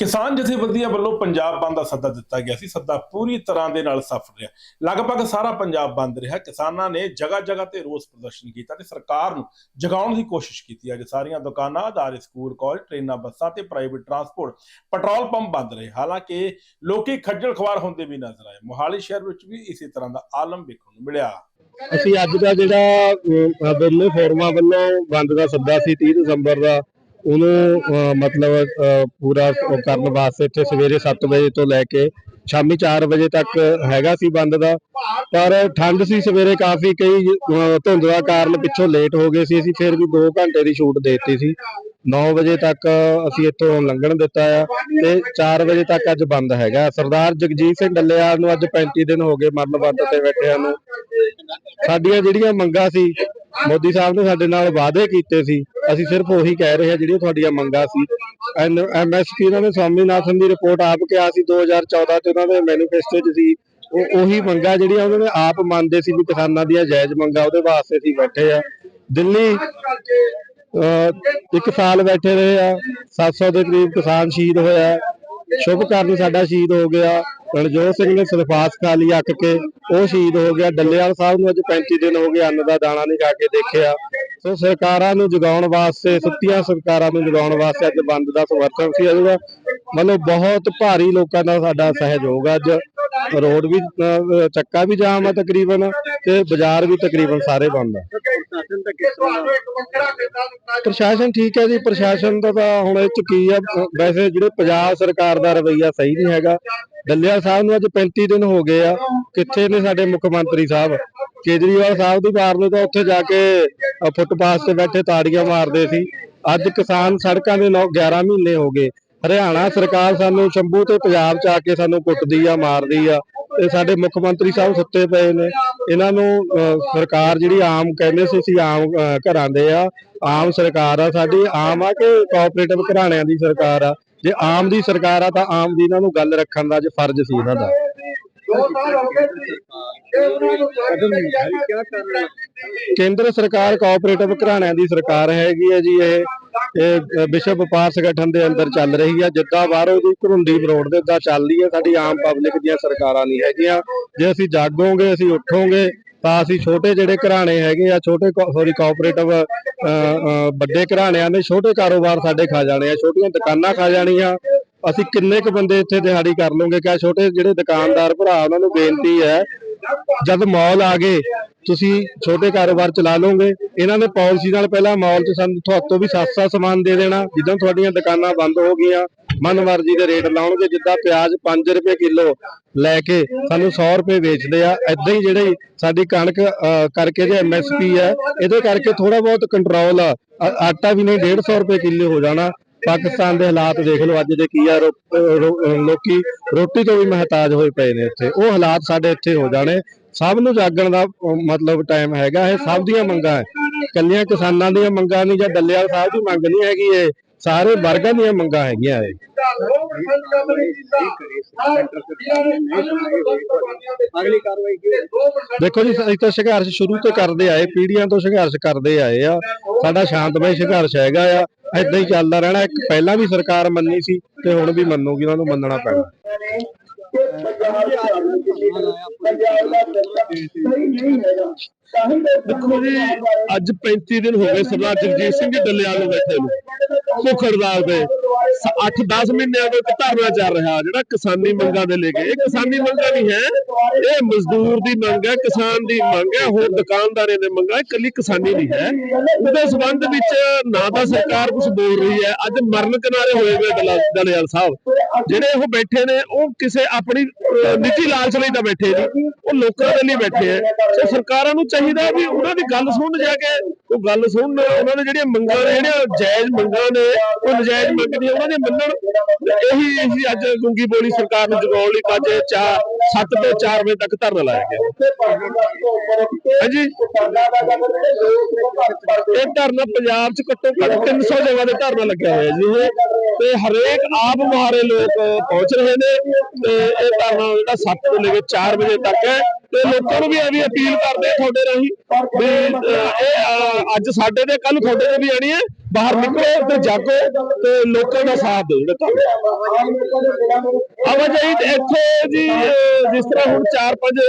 ਕਿਸਾਨ ਜਥੇਬੰਦੀਆਂ ਵੱਲੋਂ ਪੰਜਾਬ ਬੰਦ ਦਾ ਸੱਦਾ ਦਿੱਤਾ ਗਿਆ ਸੀ। ਸੱਦਾ ਪੂਰੀ ਤਰ੍ਹਾਂ ਦੇ ਨਾਲ ਸਫਲ ਰਿਹਾ। ਲਗਭਗ ਸਾਰਾ ਪੰਜਾਬ ਬੰਦ ਰਿਹਾ। ਕਿਸਾਨਾਂ ਨੇ ਜਗ੍ਹਾ ਜਗ੍ਹਾ ਤੇ ਰੋਸ ਪ੍ਰਦਰਸ਼ਨ ਕੀਤਾ ਤੇ ਸਰਕਾਰ ਨੂੰ ਜਗਾਉਣ ਦੀ ਕੋਸ਼ਿਸ਼ ਕੀਤੀ। ਅੱਜ ਸਾਰੀਆਂ ਦੁਕਾਨਾਂ, ਅਦਾਰੇ, ਸਕੂਲ, ਕਾਲਜ, ਟ੍ਰੇਨਾਂ, ਬੱਸਾਂ ਤੇ ਪ੍ਰਾਈਵੇਟ ਟਰਾਂਸਪੋਰਟ, ਪੈਟਰੋਲ ਪੰਪ ਬੰਦ ਰਹੇ। ਹਾਲਾਂਕਿ ਲੋਕੀ ਖੱਜਲ ਖਵਾਰ ਹੁੰਦੇ ਵੀ ਨਜ਼ਰ ਆਏ। ਮੋਹਾਲੀ ਸ਼ਹਿਰ ਵਿੱਚ ਵੀ ਇਸੇ ਤਰ੍ਹਾਂ ਦਾ ਆਲਮ ਵੇਖਣ ਨੂੰ ਮਿਲਿਆ। ਅਸੀਂ ਅੱਜ ਦਾ ਜਿਹੜਾ ਦੋਨੇ ਫੋਰਮਾਂ ਵੱਲੋਂ ਬੰਦ ਦਾ ਸੱਦਾ ਸੀ 30 ਦਸੰਬਰ ਦਾ ਉਹਨੂੰ ਮਤਲਬ ਪੂਰਾ ਕਰਨ ਵਾਸਤੇ ਇੱਥੇ ਸਵੇਰੇ 7 ਵਜੇ ਤੋਂ ਲੈ ਕੇ ਸ਼ਾਮੀ 4 ਵਜੇ ਤੱਕ ਹੈਗਾ ਸੀ ਬੰਦ ਦਾ। ਪਰ ਠੰਡ ਸੀ ਸਵੇਰੇ ਕਾਫੀ, ਕਈ ਧੁੰਦ ਦਾ ਕਾਰਨ ਪਿੱਛੋਂ ਲੇਟ ਹੋ ਗਏ ਸੀ। ਅਸੀਂ ਫਿਰ ਵੀ 2 ਘੰਟੇ ਦੀ ਛੂਟ ਦੇ ਦਿੱਤੀ ਸੀ। 9 ਵਜੇ ਤੱਕ ਅਸੀਂ ਇੱਥੋਂ ਲੰਘਣ ਦਿੱਤਾ ਆ ਤੇ 4 ਵਜੇ ਤੱਕ ਅੱਜ ਬੰਦ ਹੈਗਾ। ਸਰਦਾਰ ਜਗਜੀਤ ਸਿੰਘ ਡੱਲੇਵਾਲ ਨੂੰ ਅੱਜ 35 ਦਿਨ ਹੋ ਗਏ ਮਰਨ ਵਰਤ ਤੇ ਬੈਠਿਆਂ ਨੂੰ। ਸਾਡੀਆਂ ਜਿਹੜੀਆਂ ਮੰਗਾਂ ਸੀ ਮੋਦੀ ਸਾਹਿਬ ਨੇ ਸਾਡੇ ਨਾਲ ਵਾਅਦੇ ਕੀਤੇ ਸੀ। ਅਸੀਂ ਸਿਰਫ ਉਹੀ ਕਹਿ ਰਹੇ ਹਾਂ ਜਿਹੜੀਆਂ ਤੁਹਾਡੀਆਂ ਮੰਗਾਂ ਸੀ। ਐਮਐਸਪੀ ਉਹਨਾਂ ਨੇ ਸਵਾਮੀਨਾਥਨ ਦੀ ਰਿਪੋਰਟ ਆਪ ਕਿਹਾ ਸੀ 2014 ਚ ਉਹਨਾਂ ਦੇ ਮੈਨੀਫੈਸਟੋ ਚ ਸੀ। ਉਹ ਉਹੀ ਮੰਗਾਂ ਜਿਹੜੀਆਂ ਉਹਨਾਂ ਨੇ ਆਪ ਮੰਨਦੇ ਸੀ ਵੀ ਕਿਸਾਨਾਂ ਦੀਆਂ ਜਾਇਜ਼ ਮੰਗਾਂ ਉਹਦੇ ਵਾਸਤੇ ਅਸੀਂ ਬੈਠੇ ਆ ਦਿੱਲੀ, ਅਹ, ਇੱਕ ਸਾਲ ਬੈਠੇ ਰਹੇ ਆ। 700 ਦੇ ਕਰੀਬ ਕਿਸਾਨ ਸ਼ਹੀਦ ਹੋਇਆ। ਸ਼ੁਭ ਕਰਨ ਸਾਡਾ ਸ਼ਹੀਦ ਹੋ ਗਿਆ। ਰਣਜੋਤ ਸਿੰਘ ਨੇ ਸਲਫਾਸ ਖਾ ਲਈ ਅੱਕ ਕੇ। ਉਹ ਸ਼ਹੀਦ ਹੋ ਗਿਆ। ਡੱਲੇਵਾਲ ਸਾਹਿਬ ਨੂੰ ਅੱਜ 35 ਦਿਨ ਹੋ ਗਏ ਅੰਨ ਦਾ ਦਾਣਾ ਨਹੀਂ ਖਾ ਕੇ ਦੇਖਿਆ। ਸੋ ਸਰਕਾਰਾਂ ਨੂੰ ਜਗਾਉਣ ਵਾਸਤੇ, ਸੁੱਤੀਆਂ ਸਰਕਾਰਾਂ ਨੂੰ ਜਗਾਉਣ ਵਾਸਤੇ ਅੱਜ ਬੰਦ ਦਾ ਸਮਰਥਨ ਸੀ। ਇਹਦਾ ਮਤਲਬ ਬਹੁਤ ਭਾਰੀ ਲੋਕਾਂ ਦਾ ਸਾਡਾ ਸਹਿਯੋਗ ਅੱਜ ਰੋਡ ਵੀ ਚੱਕਾ ਵੀ ਜਾਮ ਆ ਤਕਰੀਬਨ ਤੇ ਬਾਜ਼ਾਰ ਵੀ ਤਕਰੀਬਨ ਸਾਰੇ ਬੰਦ ਆ। ਪ੍ਰਸ਼ਾਸਨ ਠੀਕ ਹੈ ਜੀ। ਪ੍ਰਸ਼ਾਸਨ ਦਾ ਤਾਂ ਹੁਣ ਇਹ ਚ ਕੀ ਆ? ਵੈਸੇ ਜਿਹੜੇ ਪੰਜਾਬ ਸਰਕਾਰ ਦਾ ਰਵੱਈਆ ਸਹੀ ਨਹੀਂ ਹੈਗਾ। ਡੱਲਿਆ ਸਾਹਿਬ ਨੂੰ ਅੱਜ 35 ਦਿਨ ਹੋ ਗਏ ਆ। ਕਿੱਥੇ ਨੇ ਸਾਡੇ ਮੁੱਖ ਮੰਤਰੀ ਸਾਹਿਬ? ਕੇਜਰੀਵਾਲ ਸਾਹਿਬ ਦੀ ਵਾਰ ਨੂੰ ਤਾਂ ਉੱਥੇ ਜਾ ਕੇ ਫੁੱਟਪਾਥ ਤੇ ਬੈਠੇ ਤਾੜੀਆਂ ਮਾਰਦੇ ਸੀ। ਅੱਜ ਕਿਸਾਨ ਸੜਕਾਂ ਦੇ 11 ਮਹੀਨੇ ਹੋ ਗਏ। ਹਰਿਆਣਾ ਸਰਕਾਰ ਸਾਨੂੰ ਸ਼ੰਭੂ ਤੇ ਪੰਜਾਬ ਚ ਆ ਕੇ ਸਾਨੂੰ ਕੁੱਟਦੀ ਆ, ਮਾਰਦੀ ਆ। ਤੇ ਸਾਡੇ ਮੁੱਖ ਮੰਤਰੀ ਸਾਹਿਬ ਸੁੱਤੇ ਪਏ ਨੇ। ਇਹਨਾਂ ਨੂੰ ਸਰਕਾਰ ਜਿਹੜੀ ਆਮ ਕਹਿੰਦੇ ਸੀ, ਅਸੀਂ ਆਮ ਘਰਾਂ ਦੇ ਆ। ਆਮ ਸਰਕਾਰ ਆ ਸਾਡੀ। ਆਮ ਆ ਕਿ ਕੋਆਪਰੇਟਿਵ ਘਰਾਣਿਆਂ ਦੀ ਸਰਕਾਰ ਆ। ਜੇ ਆਮ ਦੀ ਸਰਕਾਰ ਆ ਤਾਂ ਆਮ ਦੀ ਇਹਨਾਂ ਨੂੰ ਗੱਲ ਰੱਖਣ ਦਾ ਅੱਜ ਫਰਜ਼ ਸੀ ਇਹਨਾਂ ਦਾ। ਕੇਂਦਰ ਸਰਕਾਰ ਕੋਆਪਰੇਟਿਵ ਘਰਾਣਿਆਂ ਦੀ ਸਰਕਾਰ ਹੈਗੀ ਹੈ ਜੀ, ਇਹ ਵਿਸ਼ਵ ਵਪਾਰ ਸੰਗਠਨ ਦੇ ਅੰਦਰ ਚੱਲ ਰਹੀ ਹੈ ਜਿੱਦਾਂ ਬਾਹਰੋਂ ਦੀ ਘਰੁੰਡੀ ਮਰੋੜ ਦੇ ਉੱਦਾਂ ਚੱਲਦੀ ਹੈ ਸਾਡੀ ਆਮ ਪਬਲਿਕ ਦੀਆਂ ਸਰਕਾਰਾਂ ਨਹੀਂ ਹੈਗੀਆਂ। ਜੇ ਅਸੀਂ ਜਾਗੋਗੇ, ਅਸੀਂ ਉੱਠੋਗੇ ਤਾਂ ਅਸੀਂ ਛੋਟੇ ਜਿਹੜੇ ਘਰਾਣੇ ਹੈਗੇ ਆ, ਛੋਟੇ ਸੌਰੀ ਕੋਆਪਰੇਟਿਵ ਵੱਡੇ ਘਰਾਣਿਆਂ ਨੇ ਛੋਟੇ ਕਾਰੋਬਾਰ ਸਾਡੇ ਖਾ ਜਾਣੇ ਆ, ਛੋਟੀਆਂ ਦੁਕਾਨਾਂ ਖਾ ਜਾਣੀਆਂ। ਅਸੀਂ ਕਿੰਨੇ ਕੁ ਬੰਦੇ ਇੱਥੇ ਦਿਹਾੜੀ ਕਰ ਲਵਾਂਗੇ ਕਿਆ ਛੋਟੇ ਜਿਹੜੇ ਦੁਕਾਨਦਾਰ ਭਰਾ, ਉਹਨਾਂ ਨੂੰ ਬੇਨਤੀ ਹੈ, ਜਦ ਮਾਲ ਆ ਗਏ, ਤੁਸੀਂ ਛੋਟੇ ਕਾਰੋਬਾਰ ਚਲਾ ਲਓਗੇ। ਇਹਨਾਂ ਨੇ ਪਾਲਿਸੀ ਨਾਲ ਪਹਿਲਾਂ ਮਾਲ 'ਚ ਸਾਨੂੰ ਤੁਹਾਤੋਂ ਵੀ ਸਸਤਾ ਸਮਾਨ ਦੇ ਦੇਣਾ, ਜਿੱਦਾਂ ਤੁਹਾਡੀਆਂ ਦੁਕਾਨਾਂ ਬੰਦ ਹੋ ਗਈਆਂ। ਮਨ ਮਨਮਰਜ਼ੀ ਦੇ ਰੇਟ ਲਾਉਣਗੇ, ਜਿੱਦਾਂ ਪਿਆਜ਼ 5 ਰੁਪਏ ਕਿਲੋ ਲੈ ਕੇ ਸਾਨੂੰ 100 ਰੁਪਏ ਵੇਚਦੇ ਆ ਐਦਾਂ ਹੀ ਜਿਹੜੇ ਸਾਡੀ ਕਣਕ ਕਰਕੇ ਜੇ ਐਮਐਸਪੀ ਹੈ ਇਹਦੇ ਕਰਕੇ ਥੋੜਾ ਬਹੁਤ ਕੰਟਰੋਲ ਆ। ਆਟਾ ਵੀ ਨਹੀਂ 150 ਰੁਪਏ ਕਿਲੋ ਹੋ ਜਾਣਾ। ਪਾਕਿਸਤਾਨ ਦੇ ਹਾਲਾਤ ਦੇਖ ਲਓ ਅੱਜ ਦੇ ਕੀ ਆ ਲੋਕੀ ਰੋਟੀ ਤੋਂ ਵੀ ਮਹਤਾਜ ਹੋਏ ਪਏ ਨੇ ਇੱਥੇ। ਉਹ ਹਾਲਾਤ ਸਾਡੇ ਇੱਥੇ ਹੋ ਜਾਣੇ। ਸਭ ਨੂੰ ਜਾਗਣ ਦਾ ਮਤਲਬ ਟਾਈਮ ਹੈਗਾ, ਇਹ ਸਭ ਦੀਆਂ ਮੰਗਾਂ ਹੈ। ਕੱਲੀਆਂ ਕਿਸਾਨਾਂ ਦੀਆਂ ਮੰਗਾਂ ਨਹੀਂ ਜਾਂ ਡੱਲੇਵਾਲ ਸਾਹਿਬ ਦੀ ਮੰਗ ਨਹੀਂ ਹੈਗੀ ਇਹ। ਸਾਰੇ ਵਰਗਾਂ ਦੀਆਂ ਮੰਗਾਂ ਹੈਗੀਆਂ ਇਹ। ਦੇਖੋ ਜੀ ਅਸੀਂ ਤਾਂ ਸੰਘਰਸ਼ ਸ਼ੁਰੂ ਤੋਂ ਕਰਦੇ ਆਏ ਪੀੜ੍ਹੀਆਂ ਤੋਂ ਸੰਘਰਸ਼ ਕਰਦੇ ਆਏ ਆ। ਸਾਡਾ ਸ਼ਾਂਤਮਈ ਸੰਘਰਸ਼ ਹੈਗਾ ਆ। ਏਦਾਂ ਹੀ ਚੱਲਦਾ ਰਹਿਣਾ। ਇੱਕ ਪਹਿਲਾਂ ਵੀ ਸਰਕਾਰ ਮੰਨੀ ਸੀ ਤੇ ਹੁਣ ਵੀ ਮੰਨੂਗੀ ਉਹਨਾਂ ਨੂੰ ਮੰਨਣਾ ਪੈਣਾ। ਦੇਖੋ ਜੀ ਅੱਜ 35 ਦਿਨ ਹੋ ਗਏ ਸਰਦਾਰ ਜਗਜੀਤ ਸਿੰਘ ਡੱਲੇਵਾਲ ਨੂੰ ਬੈਠੇ ਨੂੰ। ਭੁੱਖ ਹੜਤਾਲ ਤੇ 8-10 ਮਹੀਨਿਆਂ ਤੋਂ ਧਰਨਾ ਚੱਲ ਰਿਹਾ ਜਿਹੜਾ ਕਿਸਾਨੀ ਮੰਗਾਂ ਦੇ ਲੈ ਕੇ। ਇਹ ਕਿਸਾਨੀ ਮੰਗਾਂ ਨਹੀਂ ਹੈ। ਇਹ ਮਜ਼ਦੂਰ ਦੀ ਮੰਗ ਹੈ, ਕਿਸਾਨ ਦੀ ਮੰਗ ਹੈ, ਹੋਰ ਦੁਕਾਨਦਾਰਾਂ ਦੀ ਮੰਗ ਇਕੱਲੀ ਕਿਸਾਨੀ ਨਹੀਂ ਹੈ। ਉਹਦੇ ਸੰਬੰਧ ਵਿੱਚ ਨਾ ਤਾਂ ਸਰਕਾਰ ਕੁਝ ਬੋਲ ਰਹੀ ਹੈ। ਅੱਜ ਮਰਨ ਕਿਨਾਰੇ ਹੋਏ ਹੋਏ ਡੱਲਾ- ਸਾਹਿਬ। ਜਿਹੜੇ ਉਹ ਬੈਠੇ ਨੇ, ਉਹ ਕਿਸੇ ਆਪਣੀ ਨਿੱਜੀ ਲਾਲਚ ਲਈ ਤਾਂ ਬੈਠੇ ਨਹੀਂ। ਉਹ ਲੋਕਾਂ ਦੇ ਲਈ ਬੈਠੇ ਹੈ। ਸੋ ਸਰਕਾਰਾਂ ਨੂੰ ਚਾਹੀਦਾ ਵੀ ਉਹਨਾਂ ਦੀ ਗੱਲ ਸੁਣ ਜਾ ਕੇ ਉਹ ਗੱਲ ਸੁਣਨ ਉਹਨਾਂ ਨੇ ਜਿਹੜੀਆਂ ਮੰਗਾਂ ਨੇ, ਜਿਹੜੀਆਂ ਜਾਇਜ਼ ਮੰਗਾਂ ਨੇ, ਉਹ ਨਜਾਇਜ਼ ਮੰਗਦੀਆਂ ਉਹਨਾਂ ਦੇ ਮੰਨਣ। ਇਹੀ ਅਸੀਂ ਅੱਜ ਗੁੰਗੀ ਬੋਲੀ ਸਰਕਾਰ ਨੂੰ ਜਗਾਉਣ ਲਈ ਅੱਜ 7 ਤੋਂ 4 ਵਜੇ ਤੱਕ ਧਰਨਾ ਲਾਇਆ ਗਿਆ। ਹਾਂਜੀ। ਇਹ ਧਰਨਾ ਪੰਜਾਬ 'ਚ ਘੱਟੋ ਘੱਟ 300 ਜਗ੍ਹਾ ਤੇ ਧਰਨਾ ਲੱਗਿਆ ਹੋਇਆ ਜੀ ਤੇ ਹਰੇਕ ਆਪ ਮੁਹਾਰੇ ਲੋਕ ਪਹੁੰਚ ਰਹੇ ਨੇ। ਤੇ ਇਹ ਧਰਨਾ ਜਿਹੜਾ 7 ਤੋਂ ਲੈ ਕੇ 4 ਵਜੇ ਤੱਕ ਹੈ। ਤੇ ਲੋਕਾਂ ਨੂੰ ਵੀ ਇਹ ਵੀ ਅਪੀਲ ਕਰਦੇ ਆ ਤੁਹਾਡੇ ਰਾਹੀਂ ਵੀ ਇਹ ਅੱਜ ਸਾਡੇ ਤੇ ਕੱਲ ਤੁਹਾਡੇ ਤੇ ਵੀ ਆਣੀ ਹੈ। ਬਾਹਰ ਨਿਕਲੋ ਤੇ ਜਾਗੋ ਤੇ ਲੋਕਾਂ ਦਾ ਸਾਥ ਦਿਓ ਜਿਹੜੇ ਕੰਮ ਆਵਾਜਾਈ ਤੇ ਇੱਥੇ ਜੀ ਜਿਸ ਤਰ੍ਹਾਂ ਹੁਣ 4-5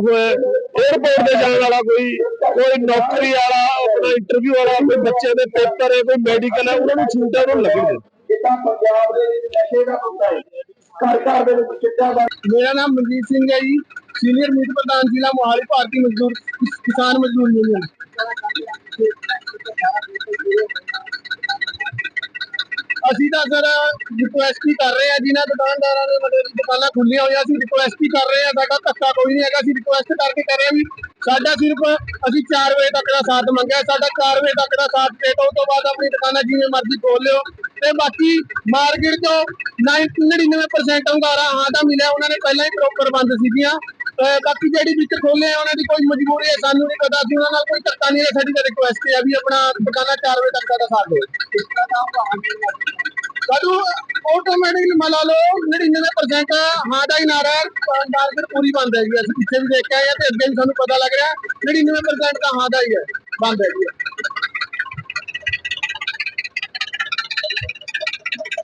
ਹੋਏ 에어ਪੋਰਟ ਤੇ ਜਾਣ ਵਾਲਾ ਕੋਈ ਕੋਈ ਨੌਕਰੀ ਵਾਲਾ ਆਪਣਾ ਇੰਟਰਵਿਊ ਵਾਲਾ ਕੋਈ ਬੱਚੇ ਦੇ ਪੇਪਰ ਹੈ ਕੋਈ ਮੈਡੀਕਲ ਹੈ ਉਹਨਾਂ ਨੂੰ ਛੂਟ ਨੂੰ ਲੱਗਣਗੇ ਜਿੱਦਾਂ ਪੰਜਾਬ ਦੇ ਵਿੱਚ ਨਸ਼ੇ ਦਾ ਮੁੱਦਾ ਹੈ ਘਰ ਘਰ ਦੇ ਵਿੱਚ ਚਿੱਟਾ ਦਾ ਮੇਰਾ ਨਾਮ ਮਨਜੀਤ ਸਿੰਘ ਹੈ ਜੀ। ਸੀਨੀਅਰ ਮੀਤ ਪ੍ਰਧਾਨ ਜ਼ਿਲ੍ਹਾ ਮੋਹਾਲੀ ਭਾਰਤੀ ਮਜ਼ਦੂਰ ਕਿਸਾਨ ਮਜ਼ਦੂਰ ਯੂਨੀਅਨ ਅਸੀਂ ਤਾਂ ਸਰ ਰਿਕੁਐਸਟ ਹੀ ਕਰ ਰਹੇ ਆ ਜਿਨ੍ਹਾਂ ਦੁਕਾਨਦਾਰਾਂ ਦੇ ਮਤਲਬ ਦੁਕਾਨਾਂ ਖੁੱਲੀਆਂ ਹੋਈਆਂ ਅਸੀਂ ਰਿਕੁਐਸਟ ਹੀ ਕਰ ਰਹੇ ਆ ਸਾਡਾ ਧੱਕਾ ਕੋਈ ਨਹੀਂ ਹੈਗਾ, ਅਸੀਂ ਰਿਕੁਐਸਟ ਕਰਕੇ ਕਰ ਰਹੇ ਆ ਵੀ ਸਾਡਾ ਸਿਰਫ ਅਸੀਂ 4 ਵਜੇ ਤੱਕ ਦਾ ਸਾਥ ਮੰਗਿਆ, ਸਾਡਾ 4 ਵਜੇ ਤੱਕ ਦਾ ਸਾਥ ਦੇ ਦਿਓ ਤੋਂ ਬਾਅਦ ਆਪਣੀ ਦੁਕਾਨਾਂ ਜਿਵੇਂ ਮਰਜ਼ੀ ਖੋਲ ਲਿਓ ਤੇ ਬਾਕੀ ਮਾਰਕੀਟ ਤੋਂ 99% ਅੰਗਾਰਾ ਹਾਂ ਦਾ ਮਿਲਿਆ, ਉਹਨਾਂ ਨੇ ਪਹਿਲਾਂ ਹੀ ਪ੍ਰੋਪਰ ਬੰਦ ਸੀਗੀਆਂ। ਬਾਕੀ ਜਿਹੜੀ ਵਿੱਚ ਖੋਲੇ ਉਹਨਾਂ ਦੀ ਕੋਈ ਮਜਬੂਰੀ ਹੈ, ਸਾਨੂੰ ਨਹੀਂ ਪਤਾ। ਸੀ ਉਹਨਾਂ ਨਾਲ ਕੋਈ ਧੱਕਾ ਨਹੀਂ ਹੈ, ਸਾਡੀ ਤਾਂ ਰਿਕੁਐਸਟ ਹੈ ਵੀ ਆਪਣਾ ਦੁਕਾਨਾਂ 4 ਵਜੇ ਤੱਕ ਦਾ ਸਾਥ ਦਿਓ ਕਦੋਂ ਆਟੋਮੈਟਿਕਲੀ ਮੰਨ ਲਓ 99% ਹਾਂ ਦਾ ਹੀ ਨਾਰਾ ਹੈ ਪੂਰੀ ਬੰਦ ਹੈਗੀ ਅਸੀਂ ਪਿੱਛੇ ਵੀ ਦੇਖਿਆ ਕੇ ਤੇ ਅੱਗੇ ਵੀ ਸਾਨੂੰ ਪਤਾ ਲੱਗ ਰਿਹਾ 99% ਤਾਂ ਹਾਂ ਦਾ ਹੀ ਹੈ, ਬੰਦ ਹੈਗੀ ਹੈ